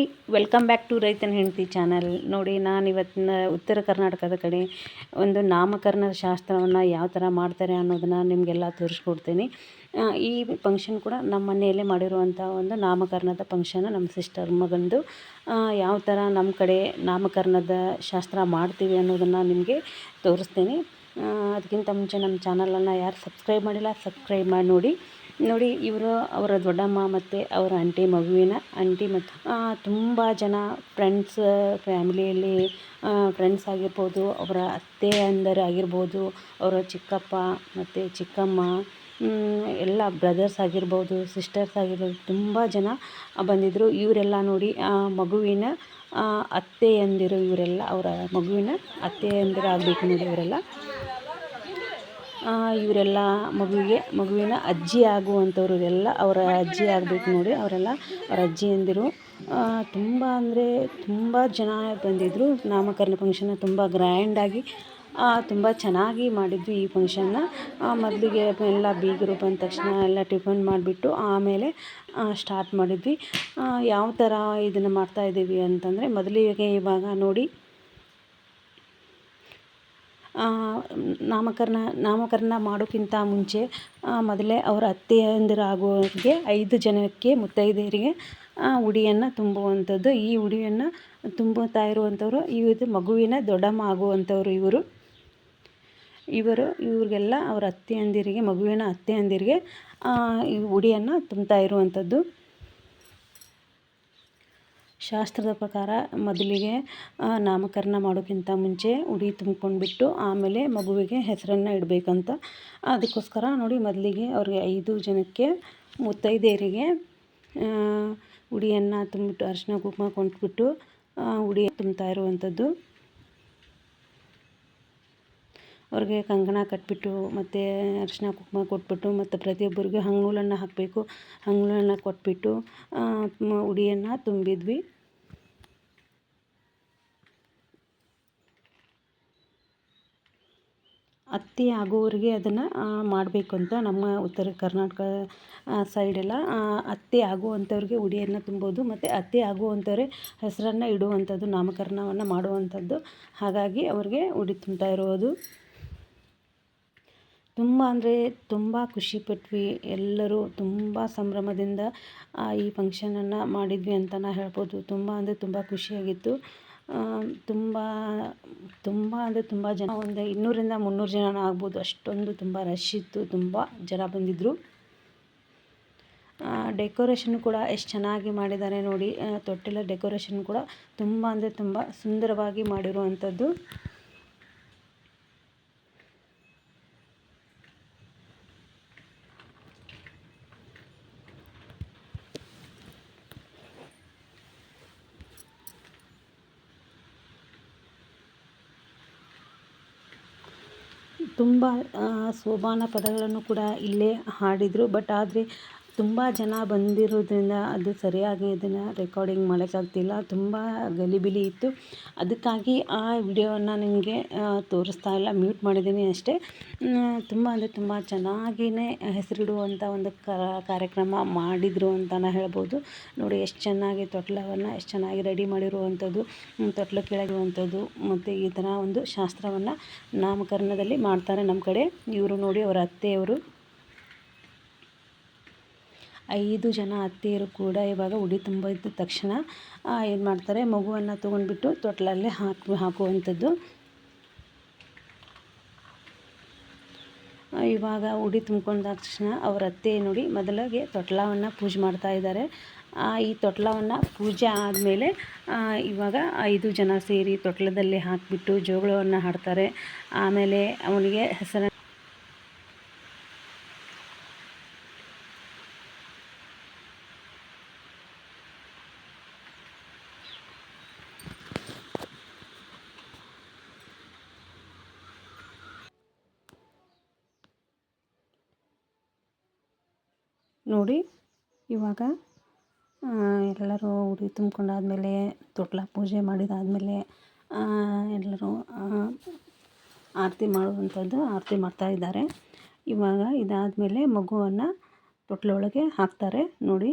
Hi welcome back to ರೈತನ ಹೆಂಡತಿ channel ನೋಡಿ, ನಾನು ಇವತ್ತಿನ ಉತ್ತರ ಕರ್ನಾಟಕದ ಕಡೆ ಒಂದು ನಾಮಕರಣ ಶಾಸ್ತ್ರವನ್ನು ಯಾವ ಥರ ಮಾಡ್ತಾರೆ ಅನ್ನೋದನ್ನು ನಿಮಗೆಲ್ಲ ತೋರಿಸ್ಕೊಡ್ತೀನಿ. ಈ ಫಂಕ್ಷನ್ ಕೂಡ ನಮ್ಮ ಮನೆಯಲ್ಲೇ ಮಾಡಿರುವಂಥ ಒಂದು ನಾಮಕರಣದ ಫಂಕ್ಷನ್ ನಮ್ಮ ಸಿಸ್ಟರ್ ಮಗಂದು. ಯಾವ ಥರ ನಮ್ಮ ಕಡೆ ನಾಮಕರಣದ ಶಾಸ್ತ್ರ ಮಾಡ್ತೀವಿ ಅನ್ನೋದನ್ನು ನಿಮಗೆ ತೋರಿಸ್ತೀನಿ. ಅದಕ್ಕಿಂತ ಮುಂಚೆ ನಮ್ಮ ಚಾನಲನ್ನು ಯಾರು ಸಬ್ಸ್ಕ್ರೈಬ್ ಮಾಡಿಲ್ಲ ಸಬ್ಸ್ಕ್ರೈಬ್ ಮಾಡಿ ನೋಡಿ. ನೋಡಿ, ಇವರು ಅವರ ದೊಡ್ಡಮ್ಮ ಮತ್ತು ಅವರ ಆಂಟಿ ಮಗುವಿನ ಆಂಟಿ ಮತ್ತು ತುಂಬ ಜನ ಫ್ರೆಂಡ್ಸ್ ಫ್ಯಾಮಿಲಿಯಲ್ಲಿ ಫ್ರೆಂಡ್ಸ್ ಆಗಿರ್ಬೋದು, ಅವರ ಅತ್ತೆ ಅಂದರೆ ಆಗಿರ್ಬೋದು, ಅವರ ಚಿಕ್ಕಪ್ಪ ಮತ್ತು ಚಿಕ್ಕಮ್ಮ ಎಲ್ಲ ಬ್ರದರ್ಸ್ ಆಗಿರ್ಬೋದು ಸಿಸ್ಟರ್ಸ್ ಆಗಿರ್ಬೋದು, ತುಂಬ ಜನ ಬಂದಿದ್ದರು ಇವರೆಲ್ಲ ನೋಡಿ ಮಗುವಿನ ಅತ್ತೆಯಂದಿರು ಇವರೆಲ್ಲ, ಅವರ ಮಗುವಿನ ಅತ್ತೆಯಂದಿರು ಆಗಬೇಕು ನೋಡಿ ಇವರೆಲ್ಲ. ಇವರೆಲ್ಲ ಮಗುವಿಗೆ, ಮಗುವಿನ ಅಜ್ಜಿ ಆಗುವಂಥವ್ರು ಇವರೆಲ್ಲ ಅವರ ಅಜ್ಜಿ ಆಗಬೇಕು ನೋಡಿ, ಅವರೆಲ್ಲ ಅವರ ಅಜ್ಜಿಯಂದಿರು ತುಂಬ ಅಂದರೆ ತುಂಬ ಜನ ಬಂದಿದ್ದರು ನಾಮಕರಣ ಫಂಕ್ಷನ್ನ ತುಂಬ ಗ್ರ್ಯಾಂಡಾಗಿ ತುಂಬ ಚೆನ್ನಾಗಿ ಮಾಡಿದ್ವಿ ಈ ಫಂಕ್ಷನ್ನ ಮೊದಲಿಗೆ ಎಲ್ಲ ಬೀಗರು ಬಂದ ತಕ್ಷಣ ಎಲ್ಲ ಟಿಫನ್ ಮಾಡಿಬಿಟ್ಟು ಆಮೇಲೆ ಸ್ಟಾರ್ಟ್ ಮಾಡಿದ್ವಿ. ಯಾವ ಥರ ಇದನ್ನು ಮಾಡ್ತಾಯಿದ್ದೀವಿ ಅಂತಂದರೆ, ಮೊದಲಿಗೆ ಇವಾಗ ನೋಡಿ ನಾಮಕರಣ ನಾಮಕರಣ ಮಾಡೋಕ್ಕಿಂತ ಮುಂಚೆ ಮೊದಲೇ ಅವರ ಅತ್ತೆಯಂದಿರಾಗೋರಿಗೆ ಐದು ಜನಕ್ಕೆ ಮುತ್ತೈದೆಯರಿಗೆ ಉಡಿಯನ್ನು ತುಂಬುವಂಥದ್ದು. ಈ ಉಡಿಯನ್ನು ತುಂಬುತ್ತಾ ಇರುವಂಥವ್ರು ಇದು ಮಗುವಿನ ದೊಡ್ಡಮ್ಮ ಆಗುವಂಥವ್ರು ಇವರು. ಇವರು, ಇವ್ರಿಗೆಲ್ಲ ಅವರ ಅತ್ತೆಯಂದಿರಿಗೆ, ಮಗುವಿನ ಅತ್ತೆಯಂದಿರಿಗೆ ಈ ಉಡಿಯನ್ನು ತುಂಬ್ತಾ ಇರುವಂಥದ್ದು. ಶಾಸ್ತ್ರದ ಪ್ರಕಾರ ಮೊದಲಿಗೆ ನಾಮಕರಣ ಮಾಡೋಕ್ಕಿಂತ ಮುಂಚೆ ಉಡಿ ತುಂಬ್ಕೊಂಡ್ಬಿಟ್ಟು ಆಮೇಲೆ ಮಗುವಿಗೆ ಹೆಸರನ್ನು ಇಡಬೇಕಂತ. ಅದಕ್ಕೋಸ್ಕರ ನೋಡಿ ಮೊದಲಿಗೆ ಅವ್ರಿಗೆ ಐದು ಜನಕ್ಕೆ ಮುತ್ತೈದೆಯರಿಗೆ ಉಡಿಯನ್ನು ತುಂಬಿಟ್ಟು ಅರಿಶಿನ, ಕುಂಕುಮ ಕೊಟ್ಬಿಟ್ಟು ಉಡಿ ತುಂಬ್ತಾ ಇರುವಂಥದ್ದು. ಅವ್ರಿಗೆ ಕಂಕಣ ಕಟ್ಟಿಬಿಟ್ಟು ಮತ್ತು ಅರಿಶಿನ ಕುಂಕುಮ ಕೊಟ್ಬಿಟ್ಟು ಮತ್ತು ಪ್ರತಿಯೊಬ್ಬರಿಗೂ ಹಂಗುಲನ್ನು ಹಾಕಬೇಕು. ಹಂಗುಲನ್ನು ಕೊಟ್ಬಿಟ್ಟು ಉಡಿಯನ್ನು ತುಂಬಿದ್ವಿ. ಅತ್ತಿ ಆಗೋವರೆಗೆ ಅದನ್ನು ಮಾಡಬೇಕು ಅಂತ ನಮ್ಮ ಉತ್ತರ ಕರ್ನಾಟಕ ಸೈಡೆಲ್ಲ ಅತ್ತೆ ಆಗುವಂಥವ್ರಿಗೆ ಉಡಿಯನ್ನು ತುಂಬೋದು, ಮತ್ತು ಅತ್ತೆ ಆಗುವಂಥವ್ರೆ ಹೆಸರನ್ನು ಇಡುವಂಥದ್ದು, ನಾಮಕರಣವನ್ನು ಮಾಡುವಂಥದ್ದು. ಹಾಗಾಗಿ ಅವ್ರಿಗೆ ಉಡಿ ತುಂಬ್ತಾ ಇರೋದು. ತುಂಬ ಅಂದರೆ ತುಂಬ ಖುಷಿಪಟ್ವಿ. ಎಲ್ಲರೂ ತುಂಬ ಸಂಭ್ರಮದಿಂದ ಈ ಫಂಕ್ಷನನ್ನು ಮಾಡಿದ್ವಿ ಅಂತ ಅಂತಲೇ ಹೇಳ್ಬೋದು. ತುಂಬ ಅಂದರೆ ತುಂಬ ಖುಷಿಯಾಗಿತ್ತು. ತುಂಬ ತುಂಬ ಅಂದರೆ ತುಂಬ ಜನ, ಒಂದು ಇನ್ನೂರಿಂದ ಮುನ್ನೂರು ಜನ ಆಗ್ಬೋದು. ಅಷ್ಟೊಂದು ತುಂಬ ರಶ್ ಇತ್ತು. ತುಂಬ ಜನ ಬಂದಿದ್ದರು ಡೆಕೋರೇಷನ್ ಕೂಡ ಎಷ್ಟು ಚೆನ್ನಾಗಿ ಮಾಡಿದ್ದಾರೆ ನೋಡಿ. ತೊಟ್ಟಿಲ ಡೆಕೋರೇಷನ್ ಕೂಡ ತುಂಬ ಅಂದರೆ ತುಂಬ ಸುಂದರವಾಗಿ ಮಾಡಿರುವಂಥದ್ದು. ತುಂಬ ಆ, ಸೋಬಾನ ಪದಗಳನ್ನು ಕೂಡ ಇಲ್ಲೇ ಹಾಡಿದರು. ಬಟ್ ಆದರೆ ತುಂಬ ಜನ ಬಂದಿರೋದ್ರಿಂದ ಅದು ಸರಿಯಾಗಿ ಇದನ್ನು ರೆಕಾರ್ಡಿಂಗ್ ಮಾಡೋಕ್ಕಾಗ್ತಿಲ್ಲ ತುಂಬ ಗಲಿಬಿಲಿ ಇತ್ತು. ಅದಕ್ಕಾಗಿ ಆ ವಿಡಿಯೋವನ್ನು ನಿಮಗೆ ತೋರಿಸ್ತಾ ಇಲ್ಲ. ಮ್ಯೂಟ್ ಮಾಡಿದ್ದೀನಿ ಅಷ್ಟೇ. ತುಂಬ ಅಂದರೆ ತುಂಬ ಚೆನ್ನಾಗಿಯೇ ಹೆಸರಿಡುವಂಥ ಒಂದು ಕಾರ್ಯಕ್ರಮ ಮಾಡಿದರು ಅಂತಲೇ ಹೇಳ್ಬೋದು. ನೋಡಿ, ಎಷ್ಟು ಚೆನ್ನಾಗಿ ತೊಟ್ಲವನ್ನು, ಎಷ್ಟು ಚೆನ್ನಾಗಿ ರೆಡಿ ಮಾಡಿರುವಂಥದ್ದು ತೊಟ್ಲು ಕೆಳಗಿರುವಂಥದ್ದು, ಮತ್ತು ಈ ಥರ ಒಂದು ಶಾಸ್ತ್ರವನ್ನು ನಾಮಕರಣದಲ್ಲಿ ಮಾಡ್ತಾರೆ ನಮ್ಮ ಕಡೆ. ಇವರು ನೋಡಿ, ಅವರ ಅತ್ತೆಯವರು. ಐದು ಜನ ಅತ್ತೆಯರು ಕೂಡ ಇವಾಗ ಉಡಿ ತುಂಬಿದ ತಕ್ಷಣ ಏನು ಮಾಡ್ತಾರೆ, ಮಗುವನ್ನು ತೊಗೊಂಡ್ಬಿಟ್ಟು ತೊಟ್ಲಲ್ಲೇ ಹಾಕಿ, ಹಾಕುವಂಥದ್ದು. ಇವಾಗ ಉಡಿ ತುಂಬ್ಕೊಂಡ ತಕ್ಷಣ ಅವರ ಅತ್ತೆ ನೋಡಿ ಮೊದಲಿಗೆ ತೊಟ್ಲವನ್ನು ಪೂಜೆ ಮಾಡ್ತಾ ಇದ್ದಾರೆ. ಈ ತೊಟ್ಲವನ್ನು ಪೂಜೆ ಆದಮೇಲೆ ಇವಾಗ ಐದು ಜನ ಸೇರಿ ತೊಟ್ಲದಲ್ಲಿ ಹಾಕಿಬಿಟ್ಟು ಜೋಗಳವನ್ನು ಹಾಡ್ತಾರೆ. ಆಮೇಲೆ ಅವನಿಗೆ ಹೆಸರ ನೋಡಿ, ಇವಾಗ ಎಲ್ಲರೂ ಉಡಿ ತುಂಬ್ಕೊಂಡಾದ್ಮೇಲೆ, ತೊಟ್ಲ ಪೂಜೆ ಮಾಡಿದಾದಮೇಲೆ ಎಲ್ಲರೂ ಆರತಿ ಮಾಡುವಂಥದ್ದು ಆರತಿ ಮಾಡ್ತಾ ಇದ್ದಾರೆ. ಇವಾಗ ಇದಾದಮೇಲೆ ಮಗುವನ್ನು ತೊಟ್ಲೊಳಗೆ ಹಾಕ್ತಾರೆ. ನೋಡಿ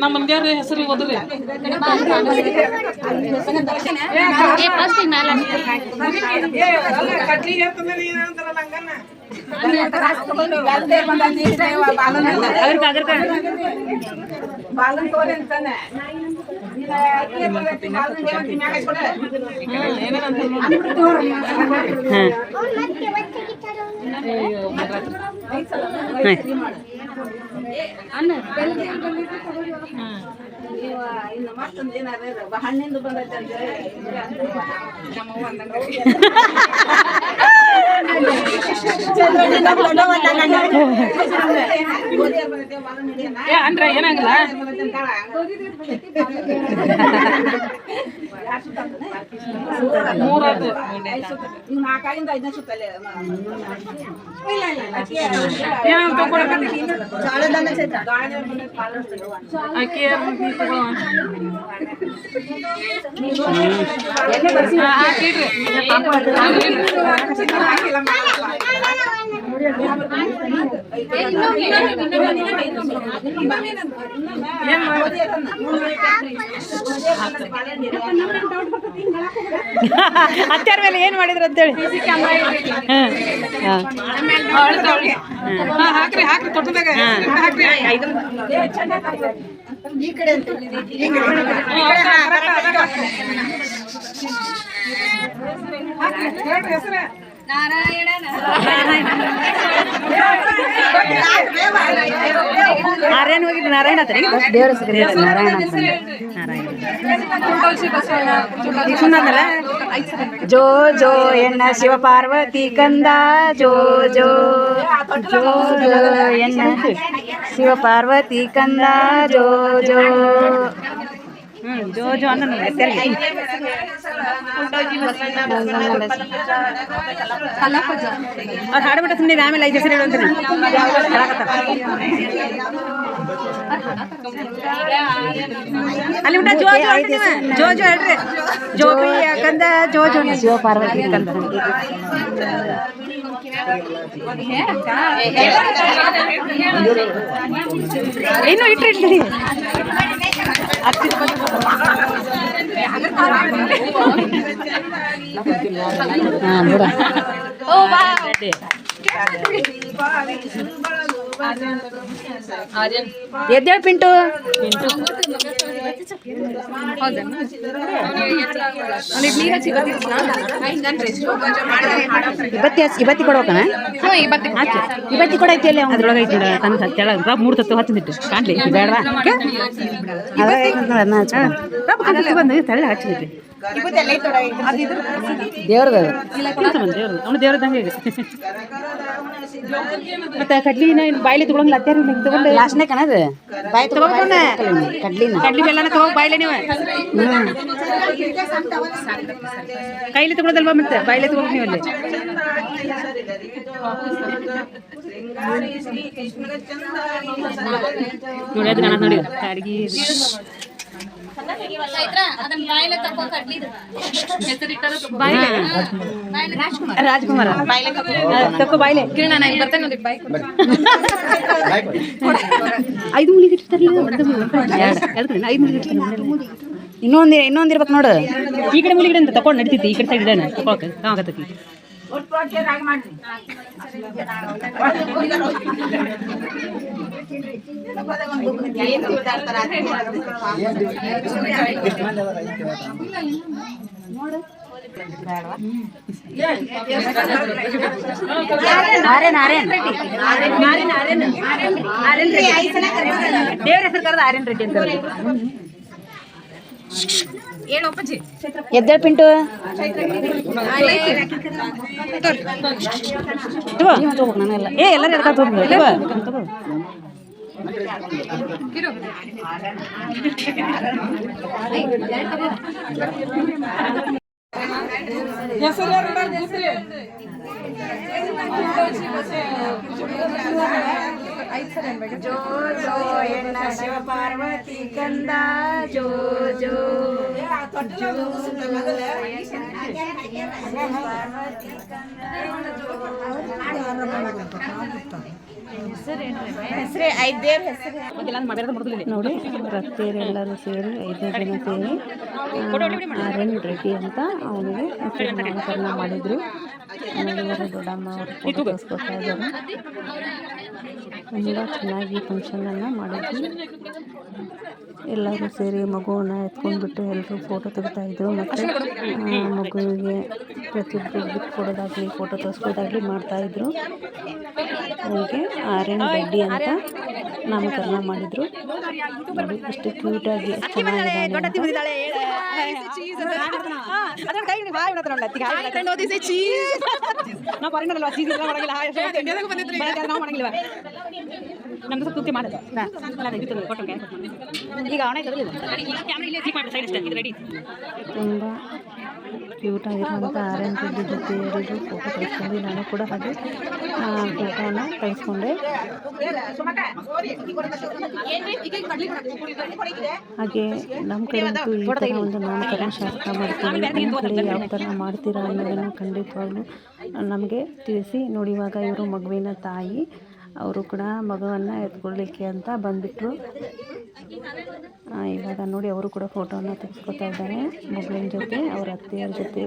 ನಮ್ಮ ಮಂದ್ಯಾರ ಹೆಸರು ಓದ್ರಿ. ಕಡ್ಲಿ ಹೇಳ್ತಂದ್ರೆ ಏನಂತಾರಲ್ಲ ಹಂಗನ್ನ ಅದ್ರಕ ಅದ್ರಕ ಹಾಂ ಹಣ್ಣಿಂದ ಬಂದೈತೆ ಏ ಅಂದ್ರೆ ಏನಾಗಿಲ್ಲ ಮೂರದು ನಾಲ್ಕಾಗಿಂದ ಐದನೇ ಸುತ್ತಲೆ ಏನಂತ ತಗೊಳಕತ್ತಿ ಅಕ್ಕಿ ಹಾಕಿಡ್ರಿ ಅತ್ಯಾರ ಮೇಲೆ ಏನ್ ಮಾಡಿದ್ರು ಅಂತೇಳಿ? ಹಾಕ್ರಿ ಹಾಕ್ರಿ ತೊಟ್ಟದಾಗ. ಹಾಕ್ರಿ. ಹೇಳ್ರಿ ಹೆಸರೇ ನಾರಾಯಣ ಹೋಗಿದ್ ನಾರಾಯಣ ಆತರಿ ದೇವರ ಹೆಸರು ನಾರಾಯಣ ನಾರಾಯಣ. ಜೋ ಜೋ ಎನ್ನ ಶಿವ ಪಾರ್ವತಿ ಕಂದ ಜೋ ಜೋ ಜೋ ಜೋ ಎನ್ನ ಶಿವ ಪಾರ್ವತಿ ಕಂದ ಜೋ ಜೋ ಹ್ಮ್ ಜೋ ಜೋ ಅನ್ನ ಅವ್ರು ಹಾಡ್ಬಿಟ್ಟು ಸುಮ್ಮನೆ ಆಮೇಲೆ ಐದು ಹೆಸರು ಹೇಳು ಅಂತೀನಿ ಅಲ್ಲಿ ಬಿಟ್ಟ ಜೋ ಜೋ ಜೋ ಜೋ ಹೇಳ್ರಿ. ಜೋಬಿ ಯಾಕಂದ? ಜೋ ಜೋ ಶಿವ ಪಾರ್ವತಿ ಕಂದ ಇನ್ನು ಇಟ್ರಿ ಇಟ್ರಿ ಹಾಂ ನೋಡ ಎದ್ದೇಳು ಪಿಂಟು? ಇವತ್ತಿ ಇವತ್ತಿ ಹಾಕಿ. ಇವತ್ತಿ ಕೂಡ ಐತಿ ಅಲ್ಲಿ. ಅದ್ರೊಳಗೆ ಐತಿ ತಂದು ತೆಳಗ ಮೂರು ತತ್ತು ಹಚ್ಚಿಬಿಟ್ಟು ಕಾಣ್ಲಿ ಬೇಡವಾ? ಬಂದು ತೆಳ್ಳ ಹಚ್ಚಿಬಿಟ್ಟು ದೇವ್ರದ್ದು ಅವನು ದೇವ್ರದಂಗೆ ಈಗ ಮತ್ತೆ ಕಡ್ಲಿನ ಬಾಯ್ಲಿ ತಗೊಳಂಗಿಲ್ಲ ಅತ್ಯಾರಿ ತಗೊಂಡು? ಲಾಸ್ಟ್ನೇ ಕಣದು ಬಾಯಿ ತಗೊಂಡ ಕಡ್ಲಿನ. ಕಡ್ಲಿ ಬೆಲ್ಲನ ತಗೋ ಬಾಯ್ಲೆ ನೀವು. ಕೈಲಿ ತಗೊಳದಲ್ವಾ ಮತ್ತೆ? ಬಾಯ್ಲೆ ತಗೊಂಡು ನೀವು ಅಲ್ಲಿ ನೋಡಿ ಅದು ನಾನು ನೋಡಿ. ಅಡಿಗೆ. ರಾಜ್ಕುಮಾರ. ತಕ್ಕೋ ಬಾಯ್ಲೆ. ಕಿರಣ ನಾನು ಬರ್ತೇನೆ ನೋಡಿ ಬಾಯ್ ಐದು ಮುಳಿಗೆ ಇರ್ತಾರಲ್ಲ ಐದು ಮುಳಿಗೆ ಇರ್ತಾರೆ ಇನ್ನೊಂದು ಇನ್ನೊಂದು ಇರ್ಬೇಕು ನೋಡು. ಈ ಕಡೆ ಮುಳಿಗಿಡ ಅಂತ ತಕೊಂಡು ನಡಿತೈತಿ ಈ ಕಡೆ ಸೈಡ್ ಇಡೋಣ ತಗೊಳಕ್ಕೆ ಆಗತ್ತೈತಿ. ಆರ್ಯನ್ ಆರ್ಯನ್ ಆರ್ಯನ್ ಆರ್ಯನ್ ಆರ್ಯನ್ ರೆಡ್ಡಿ ದೇವ್ರ ಹೆಸರು ಕರೆದ ಆರ್ಯನ್ ರೆಡ್ಡಿ ಅಂತ ಎದ್ದೇಳ ಪಿಂಟು. ನಾನೆಲ್ಲ. ಏ ಎಲ್ಲರೂ ಎದ್ಕ. ಹೆಸರು ಜೋ ಜೋ ಜೋ ಜೋ. ಹೆಸರೇ ನೋಡಿ ಸೇರಿ ಐದೇ ಜನ ಸೇರಿ ಎನ್ ರೆಡ್ಡಿ ಅಂತ ಅವನಿಗೆ ಹೆಸರು ನಾಮಕರಣ ಮಾಡಿದರು ಚೆನ್ನಾಗಿ ದೊಡ್ಡಮ್ಮ ಅವರು ಫೋಟೋ ತುಂಬ ಮಾಡಿದ್ವಿ ಎಲ್ಲರೂ ಸೇರಿ ಮಗುವನ್ನ ಎತ್ಕೊಂಡ್ಬಿಟ್ಟು ಎಲ್ಲರೂ ಫೋಟೋ ತೆಗಿತಾ ಇದ್ರು ಮತ್ತೆ ಮಗುವಿಗೆ ಪ್ರತಿಯೊಬ್ಬರು ಗಿಫ್ಟ್ ಕೊಡೋದಾಗ್ಲಿ ಫೋಟೋ ಮಾಡ್ತಾ ಮಾಡ್ತಾಯಿದ್ರು ಇದ್ರು ಆರ್ ಎನ್ ರೆಡ್ಡಿ ಅಂತ ನಾಮಕರಣ ಮಾಡಿದರು ನೋಡಿ ಎಷ್ಟು ಕ್ಯೂಟಾಗಿ ಎಷ್ಟು ಚೆನ್ನಾಗಿದ್ದಾನೆ ಅಂತ. ತುಂಬ ಕ್ಯೂಟ್ ಆಗಿರುವಂಥ ಆರೆಂಜ್ ಜೊತೆ ಎಲ್ಲರೂ ಫೋಟೋ ತೆಗೆಸ್ಕೊಂಡು ನಾನು ಕೂಡ ಹಾಗೆ ಫೋಟೋನ ತೆಗೆಸ್ಕೊಂಡೆ ಹಾಗೆ ನಮ್ಮ ಕಡೆಯಂತೂ ಈ ಥರ ಒಂದು ನಾಮಕರಣ ಶಾಸ್ತ್ರ ಮಾಡ್ತೀವಿ. ನಿಮ್ಮ ಕಡೆ ಯಾವ ಥರ ಮಾಡ್ತೀರಾ ಅನ್ನೋದನ್ನು ಖಂಡಿತವಾಗ್ಲೂ ನಮಗೆ ತಿಳಿಸಿ. ನೋಡಿ, ಇವಾಗ ಇವರು ಮಗುವಿನ ತಾಯಿ. ಅವರು ಕೂಡ ಮಗುವನ್ನು ಎತ್ಕೊಳ್ಳಿಕ್ಕೆ ಅಂತ ಬಂದುಬಿಟ್ರು. ಇವಾಗ ನೋಡಿ ಅವರು ಕೂಡ ಫೋಟೋನ ತೆಗೆಸ್ಕೊತಾ ಇದ್ದಾರೆ. ಮಗುವಿನ ಜೊತೆ, ಅವ್ರ ಅತ್ತೆಯವ್ರ ಜೊತೆ.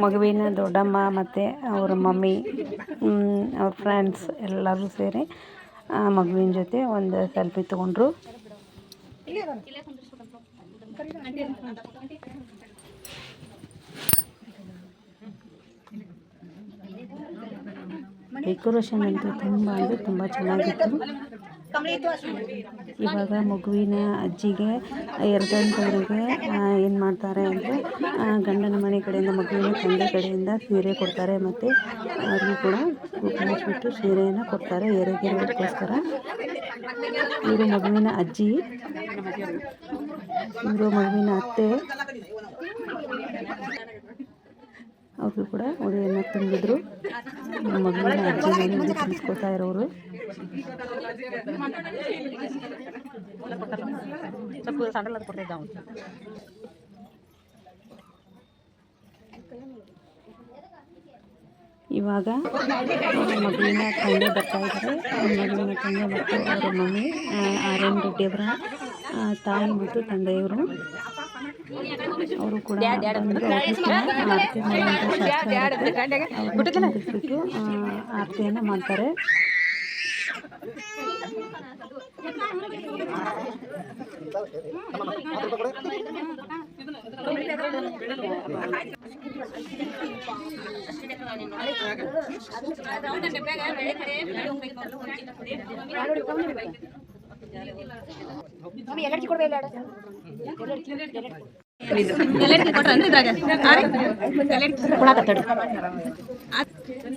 ಮಗುವಿನ ದೊಡ್ಡಮ್ಮ ಮತ್ತು ಅವ್ರ ಮಮ್ಮಿ ಅವ್ರ ಫ್ರೆಂಡ್ಸ್ ಎಲ್ಲರೂ ಸೇರಿ, ಆ, ಮಗುವಿನ ಜೊತೆ ಒಂದು ಸೆಲ್ಫಿ ತೊಗೊಂಡ್ರು. ಡೆಕೋರೇಷನ್ ಅಂತೂ ತುಂಬ ಅಂದರೆ ತುಂಬ ಚೆನ್ನಾಗಿತ್ತು. ಇವಾಗ ಮಗುವಿನ ಅಜ್ಜಿಗೆ ಎರದಂತವರಿಗೆ ಏನು ಮಾಡ್ತಾರೆ ಅಂದರೆ ಗಂಡನ ಮನೆ ಕಡೆಯಿಂದ ಮಗುವಿನ ತಂದೆ ಕಡೆಯಿಂದ ಸೀರೆ ಕೊಡ್ತಾರೆ ಮತ್ತು ಅವ್ರಿಗೂ ಕೂಡ ಮುಚ್ಚಿಬಿಟ್ಟು ಸೀರೆಯನ್ನು ಕೊಡ್ತಾರೆ ಎರಗಿರೋದಕ್ಕೋಸ್ಕರ ಇವರು ಮಗುವಿನ ಅಜ್ಜಿ, ಇವರು ಮಗುವಿನ ಅತ್ತೆ. ಅವರು ಕೂಡ ಉಡಿಯನ್ನು ತುಂಬಿದ್ರು ಮಗಳನ್ನ ಅಜ್ಜಿ ತಿಳಿಸ್ಕೊತಾ ಇರೋರು. ಇವಾಗ ಮಗಳನ್ನ ತಂದೆ ಬರ್ತಾ ಇದ್ದಾರೆ. ಮಗುವಿನ ತಂದೆ ಮತ್ತು ಅವರ ಮಮ್ಮಿ ಆರ್ ಎನ್ ಆ, ತಾಯಿ ಮತ್ತು ತಂದೆಯವರು. ಅವರು ಕೂಡ ಬಂದು ಅವ್ರಿಗೂ ಎಲ್ಲರಿಗೂ ಮಾಡುವಂಥ ಅವ್ರನ್ನ ಕುಂದಿಸ್ಬಿಟ್ಟು, ಆ, ಆರತಿಯನ್ನು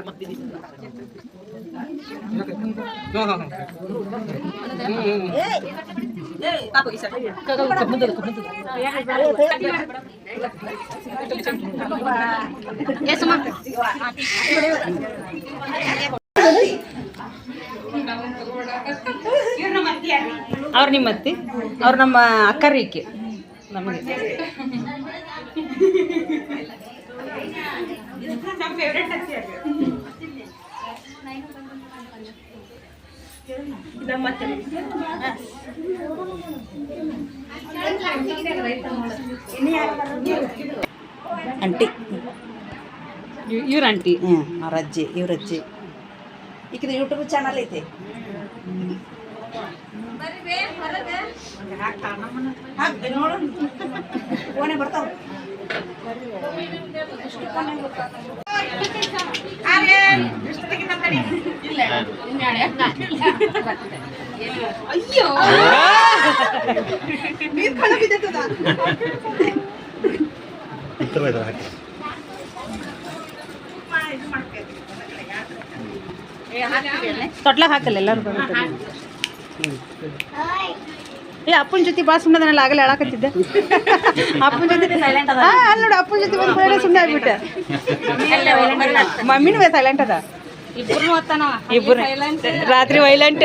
ಮಾಡ್ತಾರೆ ಅವ್ರು ನಿಮ್ಮ ಅತ್ತಿ ಅವ್ರು ನಮ್ಮ ಅಕ್ಕರಿಕೆ ನಮಗೆ. ಅಂಟಿ ಇವ್ರ ಆಂಟಿ. ಹ್ಞೂ ಅವ್ರ ಅಜ್ಜಿ ಇವ್ರ ಅಜ್ಜಿ. ಈಕಿದು ಯೂಟ್ಯೂಬ್ ಚಾನಲ್ ಐತಿ. ಹಾಕ್ ನೋಡು. ತೊಟ್ಲಾಗ ಹಾಕಲ್ಲ ಎಲ್ಲರೂ ಬರುತ್ತೆ ಏ ಅಪ್ಪನ ಜೊತೆ ಬಾ ಸುಮ್ಮನೆ ನಾನು ಆಗಲೇ ಹೇಳಕತ್ತಿದ್ದೆ. ಅಪ್ಪನ ಜೊತೆ ಅಲ್ಲ ನೋಡಿ ಅಪ್ಪನ ಜೊತೆ ಬಂದು ಬೇರೆ ಸುಮ್ಮನೆ ಆಗ್ಬಿಟ್ಟೆ. ಮಮ್ಮಿನೂ ಸೈಲೆಂಟ್ ಅದ. ಇಬ್ಬರು ರಾತ್ರಿ ವೈಲೆಂಟ್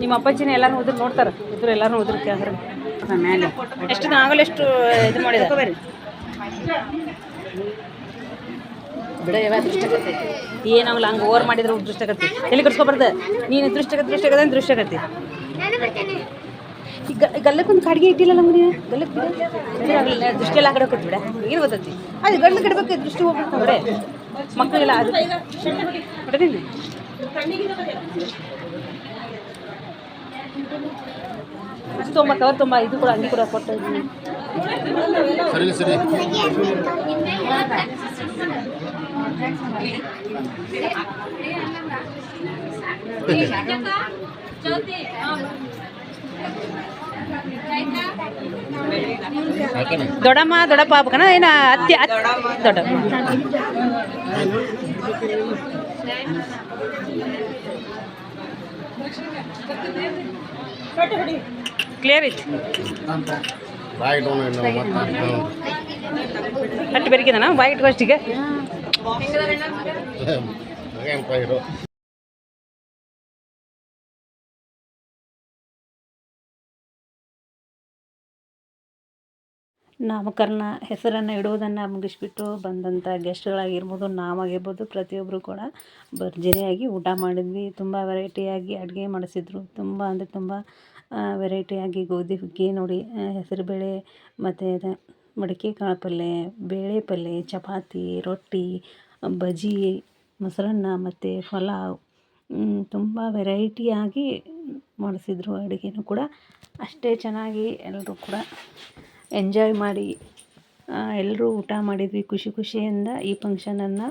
ನಿಮ್ಮ ಅಪ್ಪಾಜಿನ ಎಲ್ಲಾರು ಹೋದ್ರು ನೋಡ್ತಾರ? ಇದ್ರು ಎಲ್ಲಾರು ಹೋದ್ರು ಕೇಳ್ತಾರ ಎಷ್ಟು ಆಗಲ್ಲ ಎಷ್ಟು ಇದು ಮಾಡಿದ? ಏನಾಗಲ್ಲ, ಹಂಗೆ ಓವರ್ ಮಾಡಿದ್ರೆ ದೃಷ್ಟಾಗತಿ ಎಲ್ಲಿ ಕರ್ಸ್ಕೊಬಾರ್ದು ನೀನು ದೃಷ್ಟಾಗತಿ ದೃಷ್ಟಿ ದೃಷ್ಟಾಗತಿ ಈಗ ಗಲ್ಲಕ್ಕೊಂದು ಕಡ್ಗೆ ಇಟ್ಟಿಲ್ಲ ನಮ್ಗೆ ನೀನು ಗಲ್ಲಕ್ಕೆ ದೃಷ್ಟಿ ಎಲ್ಲ ಆ ಕಡೆ ಕೊಟ್ಬಿಡ ಬಿಡ. ಏನು ಗೊತ್ತೈತಿ? ಅದು ಗಲ್ಲ ಕಡ್ಬೇಕು ದೃಷ್ಟಿ ಹೋಗ್ಬಿಡ್ತಾವೆ ಬಿಡೆ ಮಕ್ಕಳಿಗೆಲ್ಲ ಅದು ಬಿಡದಿಲ್ಲ ಅಷ್ಟು ಕವರ್ ತೊಂಬ ಇದು ಕೂಡ ಅಂಗಿ ಕೂಡ ಕೊಟ್ಟು ಸರಿ ಸರಿ ದೊಡ್ಡಮ್ಮ ದೊಡ್ಡಪ್ಪ ಆಗ್ಬೇಕನ ಏನ ಅತ್ತಿ ಅತ್ತಿ ದೊಡ್ಡಮ್ಮ ಕ್ಲಿಯರ್ ಐತಿ ಬಾಯ್ ಡೌನ್ ಮತ್ತೆ ನಾಮಕರಣ ಹೆಸರನ್ನು ಇಡುವುದನ್ನು ಮುಗಿಸ್ಬಿಟ್ಟು ಬಂದಂಥ ಗೆಸ್ಟ್ಗಳಾಗಿರ್ಬೋದು ನಾವಾಗಿರ್ಬೋದು ಪ್ರತಿಯೊಬ್ಬರು ಕೂಡ ಭರ್ಜರಿಯಾಗಿ ಊಟ ಮಾಡಿದ್ವಿ. ತುಂಬ ವೆರೈಟಿಯಾಗಿ ಅಡುಗೆ ಮಾಡಿಸಿದ್ರು. ತುಂಬ ಅಂದರೆ ತುಂಬ ವೆರೈಟಿಯಾಗಿ ಗೋಧಿ, ಹುಗ್ಗಿ, ನೋಡಿ ಹೆಸರುಬೇಳೆ, ಮತ್ತು ಮಡಿಕೆ ಕಾಳು ಪಲ್ಯ ಬೇಳೆ ಪಲ್ಯ ಚಪಾತಿ, ರೊಟ್ಟಿ, ಬಜ್ಜಿ, ಮೊಸರನ್ನ, ಮತ್ತು ಪಲಾವ್ ತುಂಬ ವೆರೈಟಿಯಾಗಿ ಮಾಡಿಸಿದ್ರು ಅಡುಗೆನೂ ಕೂಡ. ಅಷ್ಟೇ ಚೆನ್ನಾಗಿ ಎಲ್ಲರೂ ಕೂಡ ಎಂಜಾಯ್ ಮಾಡಿ ಎಲ್ಲರೂ ಊಟ ಮಾಡಿದ್ವಿ ಖುಷಿ ಖುಷಿಯಿಂದ ಈ ಫಂಕ್ಷನನ್ನು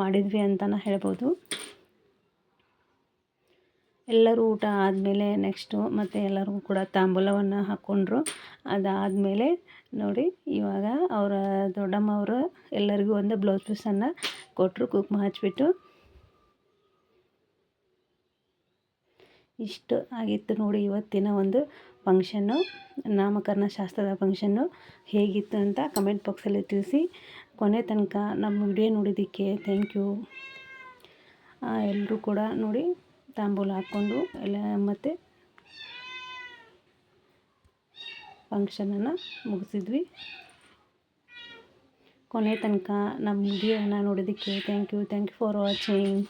ಮಾಡಿದ್ವಿ ಅಂತಲೇ ಹೇಳ್ಬೋದು. ಎಲ್ಲರೂ ಊಟ ಆದಮೇಲೆ ನೆಕ್ಸ್ಟು ಮತ್ತು ಎಲ್ಲರಿಗೂ ಕೂಡ ತಾಂಬೂಲವನ್ನು ಹಾಕ್ಕೊಂಡ್ರು ಅದಾದಮೇಲೆ ನೋಡಿ, ಇವಾಗ ಅವರ ದೊಡ್ಡಮ್ಮ ಅವರು ಎಲ್ಲರಿಗೂ ಒಂದು ಬ್ಲೌಸ್ ಪೀಸನ್ನು ಕೊಟ್ಟರು ಕುಕ್ಮ ಹಚ್ಬಿಟ್ಟು. ಇಷ್ಟು ಆಗಿತ್ತು ನೋಡಿ ಇವತ್ತಿನ ಒಂದು ಫಂಕ್ಷನ್ನು ನಾಮಕರಣ ಶಾಸ್ತ್ರದ ಫಂಕ್ಷನ್ನು ಹೇಗಿತ್ತು ಅಂತ ಕಮೆಂಟ್ ಬಾಕ್ಸಲ್ಲಿ ತಿಳಿಸಿ. ಕೊನೆ ತನಕ ನಮ್ಮ ವಿಡಿಯೋ ನೋಡಿದ್ದಕ್ಕೆ ಥ್ಯಾಂಕ್ ಯು ಎಲ್ಲರೂ ಕೂಡ ನೋಡಿ ತಾಂಬೂಲ ಹಾಕ್ಕೊಂಡು ಎಲ್ಲ ಮತ್ತು ಫಂಕ್ಷನನ್ನು ಮುಗಿಸಿದ್ವಿ. ಕೊನೆ ತನಕ ನಮ್ಮ ವಿಡಿಯೋನ ನೋಡಿದ್ದಕ್ಕೆ thank you thank you for watching